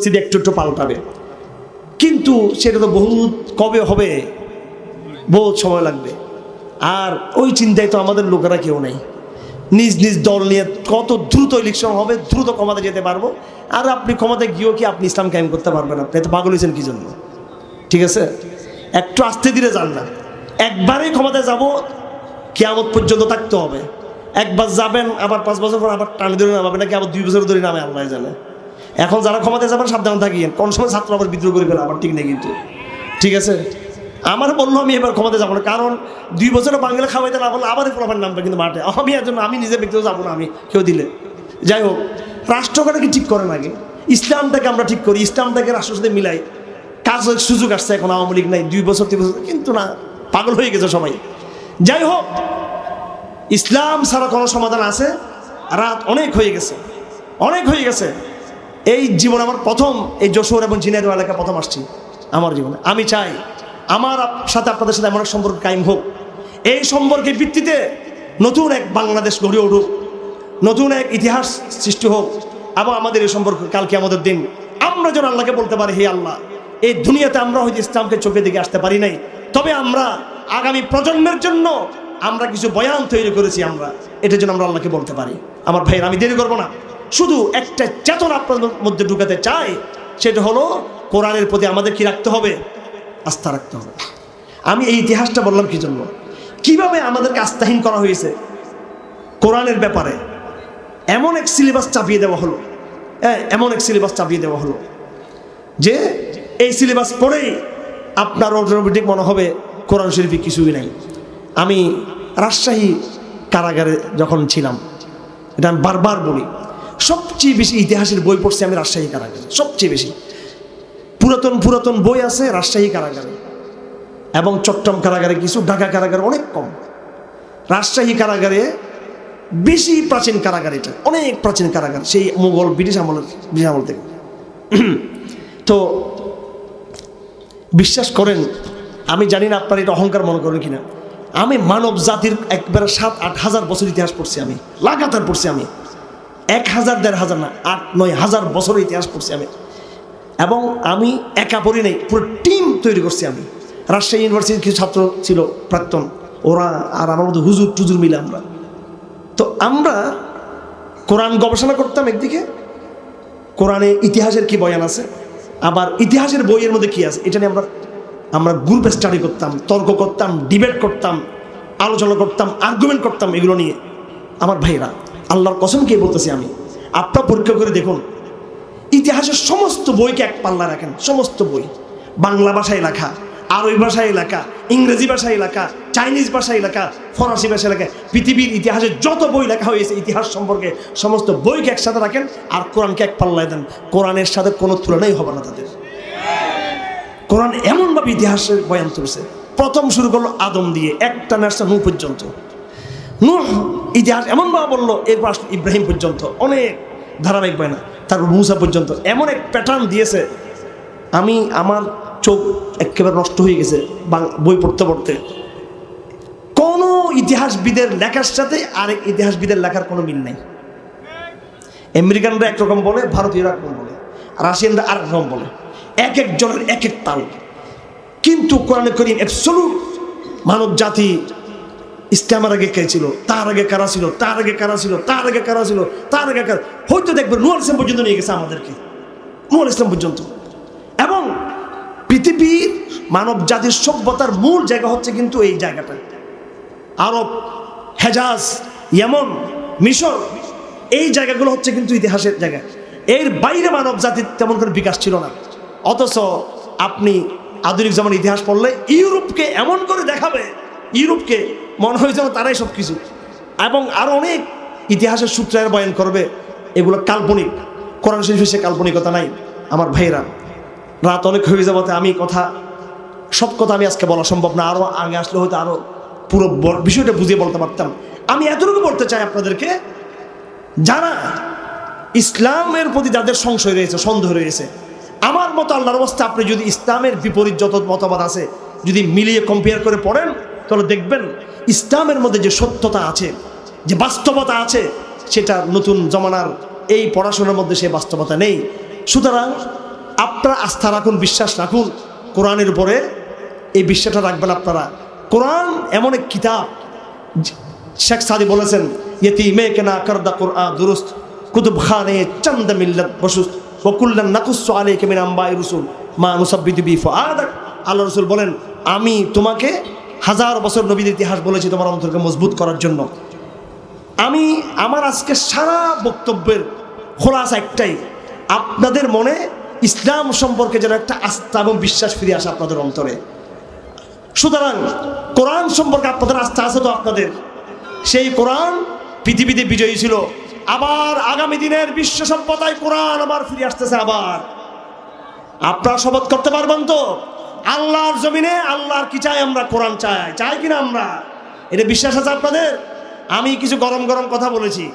পরিস্থিতি একটু একটু পাল্টাবে। কিন্তু সেটা তো বহুত কবে হবে? বহুত সময় লাগবে। আর ওই চিন্তায় তো আমাদের লোকেরা কেউ নেই। নিজ নিজ দল নিয়ে কত দ্রুত ইলেকশন হবে, দ্রুত ক্ষমতা যেতে পারব। আর আপনি ক্ষমতায় গিয়েও কি আপনি ইসলাম কায়েম করতে পারবেন আপনি? এত পাগল হয়েছেন কি জন্য? ঠিক আছে? একটু আস্তে ধীরে যান না। একবারেই ক্ষমতায় যাব, কেয়ামত পর্যন্ত থাকতে হবে। একবার যাবেন, আবার পাঁচ বছর পর আবার টানি ধরে নামাবে নাকি আবার দুই বছর ধরে নামে, আল্লাহ জানে। এখন যারা ক্ষমতায় যাবেন, সাবধান থাকিয়েন কোন সময় ছাত্র আবার বিদ্রোহ করে ফেলে, আবার ঠিক নেই কিন্তু। ঠিক আছে? আমার বলল, আমি এবার ক্ষমতা যাব না। কারণ দুই বছর বাংলা খাওয়াইতে না বললে আবার ফলাফল নামবে কিন্তু মাঠে। আমি এর জন্য, আমি নিজে ব্যক্তিগত যাব না, আমি কেউ দিলে। যাই হোক, রাষ্ট্রটাকে ঠিক করেন আগে। ইসলামটাকে আমরা ঠিক করি, ইসলামটাকে রাষ্ট্রের সাথে মিলাই। কাজের সুযোগ আসছে এখন, আওয়ামী লীগ নাই, দুই বছর, তিন বছর, কিন্তু না, পাগল হয়ে গেছে সবাই। যাই হোক, ইসলাম ছাড়া কোনো সমাধান আছে? রাত অনেক হয়ে গেছে। অনেক হয়ে গেছে। এই জীবন আমার প্রথম, এই যশোর এবং জিনের এলাকা প্রথম আসছি আমার জীবনে। আমি চাই আমার সাথে আপনাদের সাথে এমন এক সম্পর্ক কায়েম হোক। এই সম্পর্কের ভিত্তিতে নতুন এক বাংলাদেশ গড়ে উঠুক, নতুন এক ইতিহাস সৃষ্টি হোক এবং আমাদের এই সম্পর্ক কালকে আমাদের দিন। আমরা যেন আল্লাহকে বলতে পারি, হে আল্লাহ, এই দুনিয়াতে আমরা হয়তো ইসলামকে চোখে দিকে আসতে পারি নাই। তবে আমরা আগামী প্রজন্মের জন্য আমরা কিছু বয়ান তৈরি করেছি আমরা। এটা যেন আমরা আল্লাহকে বলতে পারি। আমার ভাইয়ের, আমি দেরি করব না। শুধু একটা চেতনা আপনাদের মধ্যে ঢুকাতে চাই, সেটা হলো কোরআনের প্রতি আমাদের কি রাখতে হবে? আস্থা রাখতে হবে। আমি এই ইতিহাসটা বললাম কি জন্য? কীভাবে আমাদেরকে আস্থাহীন করা হয়েছে? কোরআনের ব্যাপারে এমন এক সিলেবাস চাপিয়ে দেওয়া হলো। হ্যাঁ এমন এক সিলেবাস চাপিয়ে দেওয়া হলো যে এই সিলেবাস পড়েই আপনার অটোমেটিক মনে হবে, কোরআন শরীফে কিছুই নাই। আমি রাজশাহী কারাগারে যখন ছিলাম, এটা আমি বারবার বলি সবচেয়ে বেশি ইতিহাসের বই পড়ছি আমি রাজশাহী কারাগারে, সবচেয়ে বেশি। পুরাতন পুরাতন বই আছে রাজশাহী কারাগারে এবং চট্টম কারাগারে কিছু, ঢাকা কারাগারে অনেক কম। রাজশাহী কারাগারে বেশি প্রাচীন কারাগার এটা, অনেক প্রাচীন কারাগার, সেই মুঘল, ব্রিটিশ আমলের ব্রিটিশ আমল থেকে। তো বিশ্বাস করেন, আমি জানি না আপনার এটা অহংকার মনে করেন কিনা। আমি মানব জাতির একবারে সাত আট হাজার বছর ইতিহাস পড়ছি আমি, লাগাতার পড়ছি আমি। এক হাজার, দেড় হাজার না, আট, নয় হাজার বছর ইতিহাস পড়ছি আমি। এবং আমি একা পড়ি নাই, পুরো টিম তৈরি করছি আমি। রাজশাহী ইউনিভার্সিটির কিছু ছাত্র ছিল প্রাক্তন, ওরা আর আমার মধ্যে হুজুর টুজুর মিলে আমরা। তো আমরা কোরআন গবেষণা করতাম একদিকে, কোরআনে ইতিহাসের কি বয়ান আছে, আবার ইতিহাসের বইয়ের মধ্যে কি আছে, এটা নিয়ে আমরা আমরা গ্রুপে স্টাডি করতাম, তর্ক করতাম ডিবেট করতাম, আলোচনা করতাম আর্গুমেন্ট করতাম এগুলো নিয়ে। আমার ভাইরা আল্লাহর কসম কে বলতেছি আমি? আপনার পরীক্ষা করে দেখুন। ইতিহাসের সমস্ত বইকে এক পাল্লা রাখেন, সমস্ত বই। বাংলা ভাষায় লেখা আরবি ভাষায় লেখা ইংরেজি ভাষায় লেখা চাইনিজ ভাষায় লেখা ফরাসি ভাষায় লেখা পৃথিবীর ইতিহাসে যত বই লেখা হয়েছে ইতিহাস সম্পর্কে সমস্ত বইকে একসাথে রাখেন আর কোরআনকে এক পাল্লায় দেন। কোরআনের সাথে কোনো তুলনাই হবে না তাদের। কোরআন এমনভাবে ইতিহাসের বয়ান তুলছে। প্রথম শুরু করল আদম দিয়ে, একটা নার্সা নু পর্যন্ত। নূহ ইতিহাস এমনভাবে বলল এরপর ইব্রাহিম পর্যন্ত। অনেক ধারাবাহিক বয় না তারপর মুসা পর্যন্ত। এমন এক প্যাটার্ন দিয়েছে, আমি, আমার চোখ একেবারে নষ্ট হয়ে গেছে বই পড়তে পড়তে। কোনো ইতিহাসবিদের লেখার সাথে আরেক ইতিহাসবিদের লেখার কোনো মিল নেই। আমেরিকানরা একরকম বলে, ভারতীয়রা একরকম বলে, রাশিয়ানরা আরেক রকম বলে। এক একজনের এক এক তাল। কিন্তু কোরআনে করিম অ্যাবসলুট মানব জাতি ইসলামের আগে কে ছিল? তার আগে কারা ছিল? তার আগে কারা ছিল? তার আগে কারা ছিল? তার আগে কারা হয়তো দেখবেন নুয়াল ইসলাম পর্যন্ত নিয়ে গেছে আমাদেরকে। নুয়াল ইসলাম পর্যন্ত। এবং পৃথিবীর মানব জাতির সভ্যতার মূল জায়গা হচ্ছে কিন্তু এই জায়গাটা। আরব, হেজাজ, ইয়েমন, মিশর, এই জায়গাগুলো হচ্ছে কিন্তু ইতিহাসের জায়গা। এর বাইরে মানব জাতির তেমন করে বিকাশ ছিল না। অথচ আপনি আধুনিক যেমন ইতিহাস পড়লে ইউরোপকে এমন করে দেখাবে ইউরোপকে মনে হয় যেন তারাই সব কিছু এবং আরও অনেক ইতিহাসের সূত্রের বয়ান করবে, এগুলো কাল্পনিক। কোরআন শরীফে সে কাল্পনিকতা নাই, আমার ভাইরা রাত অনেক হয়ে যাবতে আমি কথা, সব কথা আমি আজকে বলা সম্ভব না। আরও আগে আসলে হয়তো আরও পুরো বিষয়টা বুঝিয়ে বলতে পারতাম। আমি এতটুকু বলতে চাই আপনাদেরকে, যারা ইসলামের প্রতি যাদের সংশয় রয়েছে, সন্দেহ রয়েছে, আমার মতো আল্লাহর অবস্থা, আপনি যদি ইসলামের বিপরীত যত মতবাদ আছে, যদি মিলিয়ে কম্পেয়ার করে পড়েন তাহলে দেখবেন ইসলামের মধ্যে যে সত্যতা আছে, যে বাস্তবতা আছে, সেটা নতুন জমানার এই পড়াশোনার মধ্যে সে বাস্তবতা নেই। সুতরাং আপনারা আস্থা রাখুন, বিশ্বাস রাখুন, কোরআনের উপরে এই বিশ্বাসটা রাখবেন আপনারা। কোরআন এমন এক কিতাব, শেখ সাদি বলেছেন ইয়েতি মে কেনা করদা কোরআন দুরুস্ত কুতুব খানে চন্দ মিল্লত বসুস্ত বকুল্লান নাকুস আলে কেমিন আম্বাই রসুল, মা নুসাব্বিদু বি ফাদাক আল্লাহ রসুল বলেন, আমি তোমাকে হাজার বছর নবীদের ইতিহাস বলেছি তোমার অন্তরকে মজবুত করার জন্য। আমি, আমার আজকে সারা বক্তব্যের খোলাসা একটাই। আপনাদের মনে ইসলাম সম্পর্কে যেন একটা আস্থা এবং বিশ্বাস ফিরে আসে আপনাদের অন্তরে। সুতরাং কোরআন সম্পর্কে আপনাদের আস্থা আছে তো আপনাদের। সেই কোরআন পৃথিবীতে বিজয়ী ছিল। আবার আগামী দিনের বিশ্ব সম্পদায় কোরআন আবার ফিরে আসতেছে আবার। আপনারা শপথ করতে পারবেন তো? আল্লাহর জমিনে আল্লাহর কি চাই আমরা? কোরআন চাই। চাই কিনা আমরা? এটা বিশ্বাস আছে আপনাদের? আমি কিছু গরম গরম কথা বলেছি।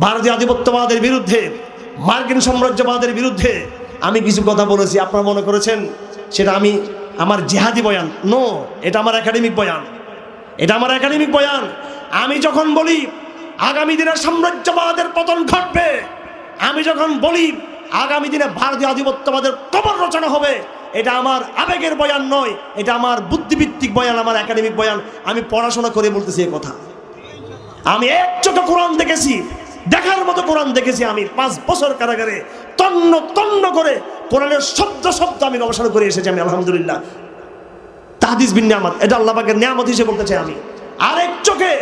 ভারতীয় আধিপত্যবাদের বিরুদ্ধে, মার্কিন সাম্রাজ্যবাদের বিরুদ্ধে আমি কিছু কথা বলেছি। আপনারা মনে করেছেন সেটা আমি আমার জেহাদি বয়ান? নো এটা আমার একাডেমিক বয়ান। এটা আমার একাডেমিক বয়ান। আমি যখন বলি আগামী দিনে সাম্রাজ্যবাদের পতন ঘটবে, আমি যখন বলি আগামী দিনে ভারতীয় আধিপত্যবাদের কবর রচনা হবে এটা আমার আবেগের বয়ান নয়, এটা আমার বুদ্ধিভিত্তিক বয়ান, আমার একাডেমিক বয়ান। আমি পড়াশোনা করে বলতেছি এ কথা। আমি এক চোখে কোরআন দেখেছি, দেখার মতো কোরআন দেখেছি আমি পাঁচ বছর কারাগারে, তন্ন তন্ন করে কোরআনের শব্দ শব্দ আমি গবেষণা করে এসেছি আমি, আলহামদুলিল্লাহ। তাহাদিস বিন নিয়ামত, এটা আল্লাহ পাকের নিয়ামত হিসেবে বলতে চাই আমি। আরেক চোখে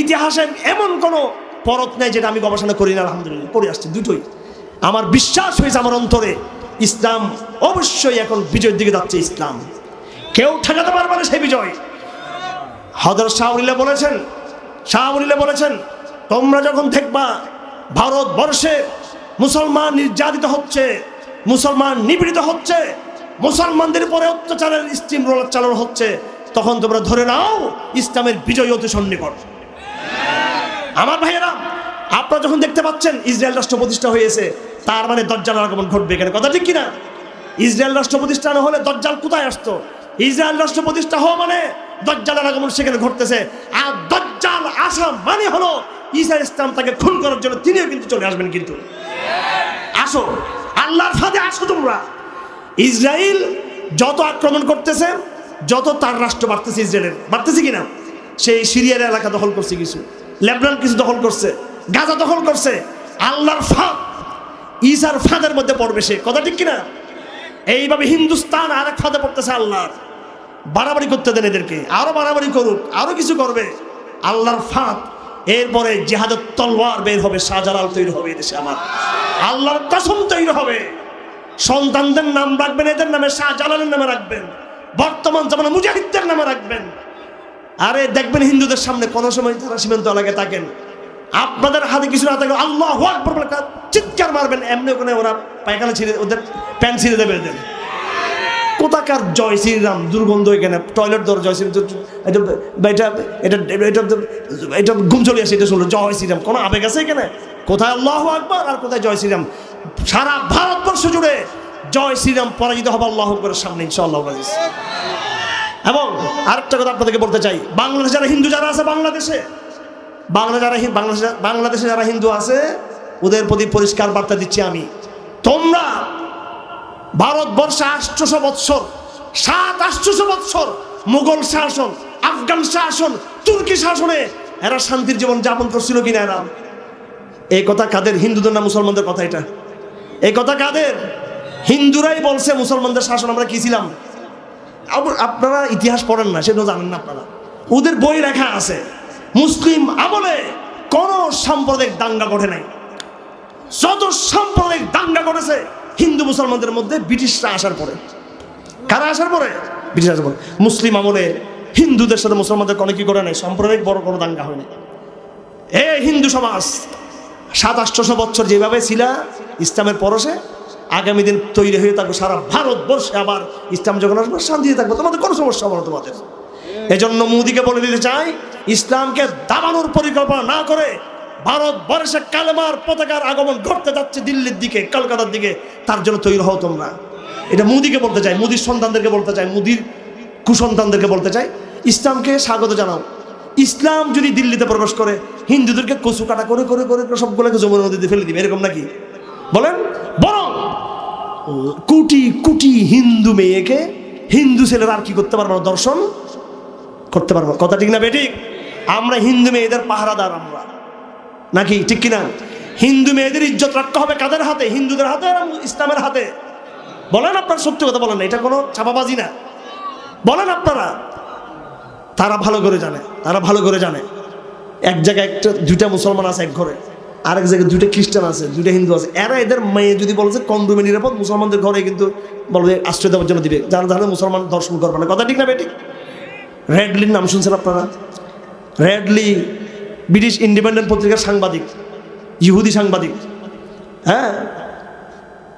ইতিহাসের এমন কোনো পরত নেই যেটা আমি গবেষণা করি না, আলহামদুলিল্লাহ, করে আসছি দুটোই। আমার বিশ্বাস হয়েছে আমার অন্তরে ইসলাম অবশ্যই এখন বিজয়ের দিকে যাচ্ছে ইসলাম। কেউ ঠেকাতে পারবে না সেই বিজয়। হজর শাহরিল্লা বলেছেন শাহরিল্লা বলেছেন, তোমরা যখন দেখবা ভারতবর্ষে মুসলমান নির্যাতিত হচ্ছে, মুসলমান নিপীড়িত হচ্ছে, মুসলমানদের উপরে অত্যাচারের স্টিম রোলার চালানো হচ্ছে, তখন তোমরা ধরে নাও, ইসলামের বিজয় অতি সন্নিকট। আমার ভাইয়েরা, আপনারা যখন দেখতে পাচ্ছেন, ইসরায়েল রাষ্ট্র প্রতিষ্ঠা হয়েছে তার মানে দজ্জাল আগমন ঘটবে এখানে। কথা ঠিক কিনা? ইসরায়েল রাষ্ট্র প্রতিষ্ঠা না হলে দজ্জাল কোথায় আসতো? ইসরায়েল রাষ্ট্র প্রতিষ্ঠা হওয়া মানে দজ্জালের আগমন সেখানে ঘটতেছে। আর দজ্জাল আসা মানে হলো ঈসা ইসলাম তাকে খুন করার জন্য তিনিও কিন্তু চলে আসবেন কিন্তু। আসো, আল্লাহর ফাঁদে আসো তোমরা। ইসরায়েল যত আক্রমণ করতেছে, যত তার রাষ্ট্র বাড়তেছে ইসরায়েলের। বাড়তেছে কিনা? সেই সিরিয়ার এলাকা দখল করছে কিছু। লেবনান কিছু দখল করছে, গাজা দখল করছে। আল্লাহর ফাঁদ ইসার ফাঁদের মধ্যে পড়বে সে। কথা ঠিক কিনা? এইভাবে হিন্দুস্তান আর এক ফাঁদে পড়তেছে আল্লাহর। বাড়াবাড়ি করতে দেন এদেরকে। আরও বাড়াবাড়ি করুক, আরও কিছু করবে। আল্লাহর ফাঁদ। এরপরে জেহাদের তলোয়ার বের হবে, শাহজালাল তৈরি হবে এদেশে আমার। আল্লাহর কসম তৈরি হবে। সন্তানদের নাম রাখবেন, এদের নামে শাহজালালের নামে রাখবেন। বর্তমান জামানা মুজাহিদদের নামে রাখবেন। আরে দেখবেন হিন্দুদের সামনে কোনো সময় তারা সীমান্ত এলাকায় থাকেন আপনাদের হাতে কিছু না থাকলে আল্লাহ চিৎকার মারবেন। এমনি ওখানে ওরা পায়খানা ছিঁড়ে ওদের প্যান্ট ছিঁড়ে দেবে এদের। কোথাকার জয় শ্রীরাম, দুর্গন্ধ এখানে। টয়লেট ধর জয় শ্রীরাম এটা এটা ঘুম চলে আসে, এটা শুনলো, জয় শ্রীরাম। কোনো আবেগ আছে এখানে? কোথায় আল্লাহ আকবর আর কোথায় জয় শ্রীরাম? সারা ভারতবর্ষ জুড়ে জয় শ্রীরাম পরাজিত হবে আল্লাহ আকবরের সামনে, ইনশাআল্লাহ। এবং আরেকটা কথা আপনাদেরকে বলতে চাই। বাংলাদেশ, যারা হিন্দু, যারা আছে বাংলাদেশে বাংলা যারা বাংলাদেশে যারা হিন্দু আছে, ওদের প্রতি পরিষ্কার বার্তা দিচ্ছি আমি। তোমরা ভারতবর্ষে আটশোশো বৎসর, সাত আটশোশো বৎসর মুঘল শাসন, আফগান শাসন, তুর্কি শাসনে এরা শান্তির জীবন যাপন করছিল কিনা এরা? এই কথা কাদের? হিন্দুদের না মুসলমানদের কথা এটা? এই কথা কাদের? হিন্দুরাই বলছে মুসলমানদের শাসন আমরা কি ছিলাম? আপনারা ইতিহাস পড়েন না সেটা জানেন না আপনারা। ওদের বই লেখা আছে। মুসলিম আমলে কোন সাম্প্রদায়িক দাঙ্গা ঘটে নাই। যত সাম্প্রদায়িক দাঙ্গা ঘটেছে, হিন্দু মুসলমানদের মধ্যে ব্রিটিশরা আসার পরে। কারা আসার পরে? ব্রিটিশ আসার পরে। মুসলিম আমলে হিন্দুদের সাথে মুসলমানদের কোনো কি করে নাই? সাম্প্রদায়িক বড় কোনো দাঙ্গা হয়নি। এ হিন্দু সমাজ সাত আটশোশো বছর যেভাবে ছিল, ইসলামের পরশে, আগামী দিন তৈরি হয়ে থাকবে সারা ভারতবর্ষে আবার ইসলাম যখন আসবে, শান্তিতে থাকবে। তোমাদের কোনো সমস্যা হবে না তোমাদের। এজন্য মোদিকে বলে দিতে চাই, ইসলামকে দাবানোর পরিকল্পনা না করে ভারতবর্ষে কালেমার পতাকার আগমন ঘটতে যাচ্ছে দিল্লির দিকে, কলকাতার দিকে, তার জন্য তৈরি হও তোমরা। এটা মোদিকে বলতে চাই, মোদির সন্তানদেরকে বলতে চাই, মোদির কুসন্তানদেরকে বলতে চাই। ইসলামকে স্বাগত জানাও। ইসলাম যদি দিল্লিতে প্রবেশ করে, হিন্দুদেরকে কচু কাটা করে করে করে সবগুলোকে যমুনা নদীতে ফেলে দিবে, এরকম নাকি? বলেন। বরং কোটি কোটি হিন্দু মেয়েকে হিন্দু ছেলেরা আর কি করতে পারব দর্শন? করতে পারব কথা ঠিক না বেঠিক আমরা হিন্দু মেয়েদের পাহারাদার আমরা। নাকি ঠিক কিনা? হিন্দু মেয়েদের ইজ্জত রাখতে হবে কাদের হাতে? হিন্দুদের হাতে আর ইসলামের হাতে? বলেন আপনার সত্যি কথা বলেন না, এটা কোনো চাপাবাজি না। বলেন আপনারা। তারা ভালো করে জানে, তারা ভালো করে জানে। এক জায়গায় একটা, দুইটা মুসলমান আছে এক ঘরে। আরেক জায়গায় দুইটা খ্রিস্টান আছে, দুইটা হিন্দু আছে। এরা এদের মেয়ে যদি বলছে কন্ডোমে নিরাপদ, মুসলমানদের ঘরে কিন্তু বলবে আশ্রয় দেওয়ার জন্য দিবে। যারা যারা মুসলমান দর্শন করবে না। কথা ঠিক না বেটি রেডলির নাম শুনছেন আপনারা? রেডলি ব্রিটিশ ইন্ডিপেন্ডেন্ট পত্রিকার সাংবাদিক, ইহুদি সাংবাদিক হ্যাঁ?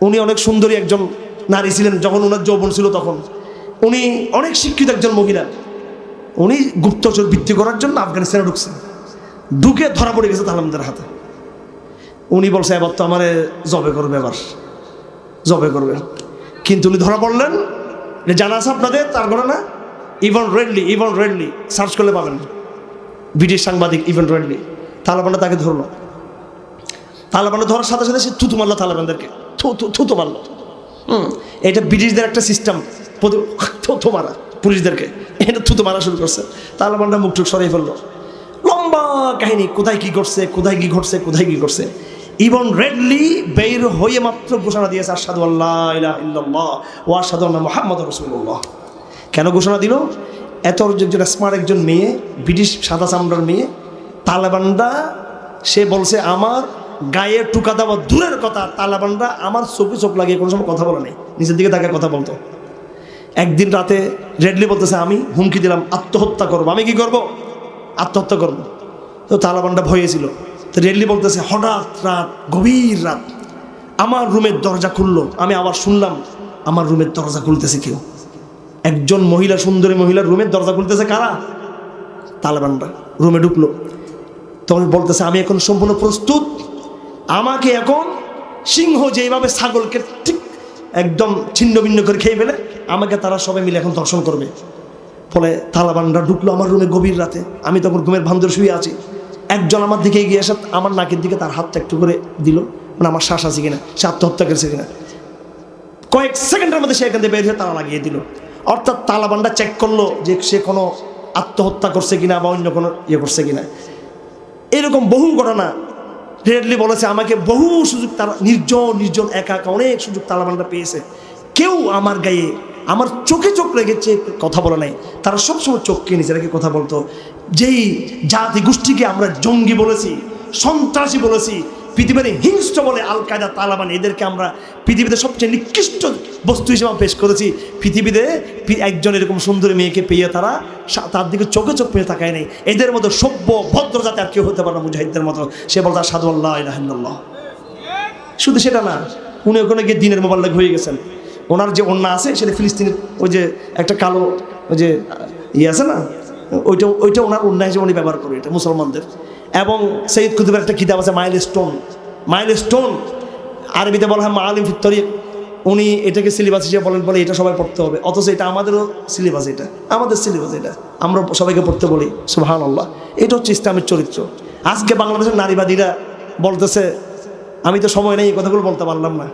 উনি অনেক সুন্দরী একজন নারী ছিলেন যখন ওনার যৌবন ছিল তখন। উনি অনেক শিক্ষিত একজন মহিলা। উনি গুপ্তচর বৃত্তি করার জন্য আফগানিস্তানে ঢুকছেন। ঢুকে ধরা পড়ে গেছে তালামদের হাতে। উনি বলছে, এবার তো আমার জবে করবে এবার। জবে করবে। কিন্তু উনি ধরা পড়লেন। জানা আছে আপনাদের? তার ঘটনা? Yvonne Ridley Yvonne Ridley search করলে পাবেন। ব্রিটিশ সাংবাদিক ইভেন রেডলি তালেবানরা তাকে ধরলো। তালেবানরা ধরার সাথে সাথে সে থুতু মারলো তালেবানদেরকে। থুতু মারলো। হুম, এটা ব্রিটিশদের একটা সিস্টেম থুতু মারা, পুলিশদেরকে। এটা থুতু মারা শুরু করছে। তালেবানরা মুখ টুক সরিয়ে ফেলল। লম্বা কাহিনী, কোথায় কি করছে কোথায় কি ঘটছে, কোথায় কি করছে ইভন রেডলি বের হয়ে মাত্র ঘোষণা দিয়েছে আসাদু আল্লাহ ইল্লাল্লাহ ও আসাদু আল্লাহ মোহাম্মদ রসুল্লাহ কেন ঘোষণা দিল? এত একজন স্মার্ট একজন মেয়ে ব্রিটিশ সাদা চামড়ার মেয়ে, তালেবানরা, সে বলছে, আমার গায়ে টুকা দেওয়া দূরের কথা, তালেবানরা আমার চোখে চোখ লাগিয়ে কোনো সময় কথা বলে নেই। নিজের দিকে তাকে কথা বলতো। একদিন রাতে রেডলি বলতেছে, আমি হুমকি দিলাম, আত্মহত্যা করব। আমি কি করব? আত্মহত্যা করব। তো তালেবানটা ভয়ে ছিল তো রেডলি বলতেছে, হঠাৎ রাত, গভীর রাত, আমার রুমের দরজা খুললো, আমি আবার শুনলাম, আমার রুমের দরজা খুলতেছে কেউ। একজন মহিলা, সুন্দরী মহিলার রুমের দরজা খুলতেছে কারা? তালেবানরা রুমে ঢুকলো। তখন বলতেছে, আমি এখন সম্পূর্ণ প্রস্তুত। আমাকে এখন সিংহ যেভাবে ছাগলকে ঠিক একদম ছিন্ন ভিন্ন করে খেয়ে ফেলে, আমাকে তারা সবাই মিলে এখন দর্শন করবে। ফলে তালাবানরা ঢুকলো আমার রুমে গভীর রাতে। আমি তখন ঘুমের ভান্দর শুয়ে আছি। একজন আমার দিকে এগিয়ে এসে আমার নাকের দিকে তার হাতটা একটু করে দিল। মানে আমার শ্বাস আছে কিনা, সে আত্মহত্যা করেছে কিনা। কয়েক সেকেন্ডের মধ্যে সে এখান থেকে বের হয়ে তালা লাগিয়ে দিল। অর্থাৎ তালাবানটা চেক করল যে সে কোনো আত্মহত্যা করছে কিনা বা অন্য কোনো ইয়ে করছে কিনা। এরকম বহু ঘটনা, রেডলি বলেছে, আমাকে বহু সুযোগ তারা, নির্জন নির্জন একা একা অনেক সুযোগ তালাবানরা পেয়েছে। কেউ আমার গায়ে, আমার চোখে চোখ রেখেছে, কথা বলে নাই। তারা সবসময় চোখকে নিচে রেখে কথা বলতো। যেই জাতি গোষ্ঠীকে আমরা জঙ্গি বলেছি, সন্ত্রাসী বলেছি পৃথিবীর হিংস্র বলে আল কায়দা তালাবান, এদেরকে আমরা পৃথিবীতে সবচেয়ে নিকৃষ্ট বস্তু হিসেবে পেশ করেছি। পৃথিবীতে একজন এরকম সুন্দরী মেয়েকে পেয়ে তারা তার দিকে চোখে চোখ পেয়ে তাকায় নেই। এদের মতো সভ্য, ভদ্র যাতে আর কেউ হতে পারে না মুজাহিদদের মতো। সে বলতো সাধু আল্লাহ শুধু সেটা না, উনি ওখানে গিয়ে দিনের মোবাল্লাগ হয়ে গেছেন। ওনার যে অন্যা আছে, সেটা ফিলিস্তিনের ওই যে একটা কালো ওই যে ইয়ে আছে না, ওইটা ওইটা ওনার অন্যায় হিসেবে উনি ব্যবহার করে, এটা মুসলমানদের। এবং সৈয়দ কুতুবের একটা কিতাব আছে, মাইল স্টোন। মাইল স্টোন, আরবিতে বলা হয় মালিম ফিত্তরি উনি এটাকে সিলেবাস হিসেবে বলেন, বলে এটা সবাই পড়তে হবে। অথচ এটা আমাদেরও সিলেবাস এটা। আমাদের সিলেবাস এটা। আমরা সবাইকে পড়তে বলি সুহান আল্লাহ এটা হচ্ছে ইসলামের চরিত্র। আজকে বাংলাদেশের নারীবাদীরা বলতেছে, আমি তো সময় নেই, এই কথাগুলো বলতে পারলাম না।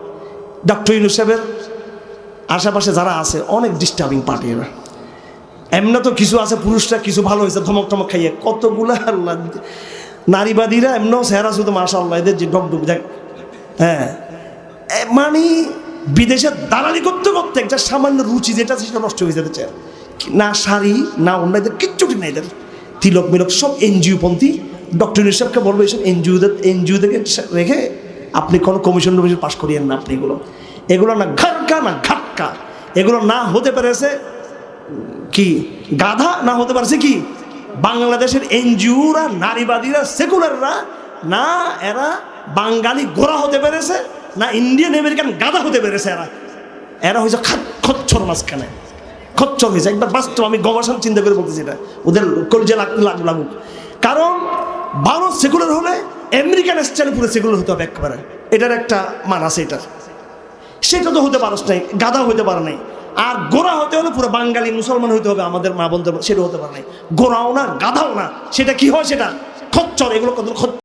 ডক্টর ইউনুস সাহেবের আশেপাশে যারা আছে, অনেক ডিস্টার্বিং পার্টি এরা। এমনি তো কিছু আছে, পুরুষরা কিছু ভালো হয়েছে ধমক টমক খাইয়ে। কতগুলা আল্লাহ নারীবাদীরা এমনও সেহারা শুধু মাসা আল্লাহ এদের যে ডুব দেখ। হ্যাঁ। মানে বিদেশে দালালি করতে করতে একটা সামান্য রুচি যেটা সেটা নষ্ট হয়ে যেতে চায়। না শাড়ি, না অন্য, এদের কিচ্ছু ঠিক নাই এদের। তিলক মিলক সব এনজিও পন্থী। ডক্টর সাহেবকে বলব এইসব এনজিওদের এনজিওদেরকে রেখে আপনি কোনো কমিশন টমিশন পাশ করিয়েন না আপনি এগুলো। এগুলো না ঘাটকা না ঘাটকা। এগুলো না হতে পেরেছে কি? গাধা না হতে পারছে কি? বাংলাদেশের এনজিওরা, নারীবাদীরা, সেকুলাররা, না এরা বাঙালি গোড়া হতে পেরেছে, না ইন্ডিয়ান আমেরিকান গাধা হতে পেরেছে এরা। এরা হয়েছে খচ্ছর মাঝখানে। খচ্ছর হয়েছে একবার বাস্তব আমি গবেষণা চিন্তা করে বলতেছি এটা। ওদের কলজে লাগ লাগ- লাগুক। কারণ ভারত সেকুলার হলে আমেরিকান স্টাইলে পুরো সেকুলার হতে হবে একবারে। এটার একটা মান আছে এটার। সেটা তো হতে পারস নাই গাধা হতে পারে নাই। আর গোড়া হতে হলে পুরো বাঙালি মুসলমান হইতে হবে, আমাদের মা বন্ধুর সেটা হতে পারে নাই। গোড়াও না, গাধাও না, সেটা কি হয় সেটা? খচ্চর, এগুলো কত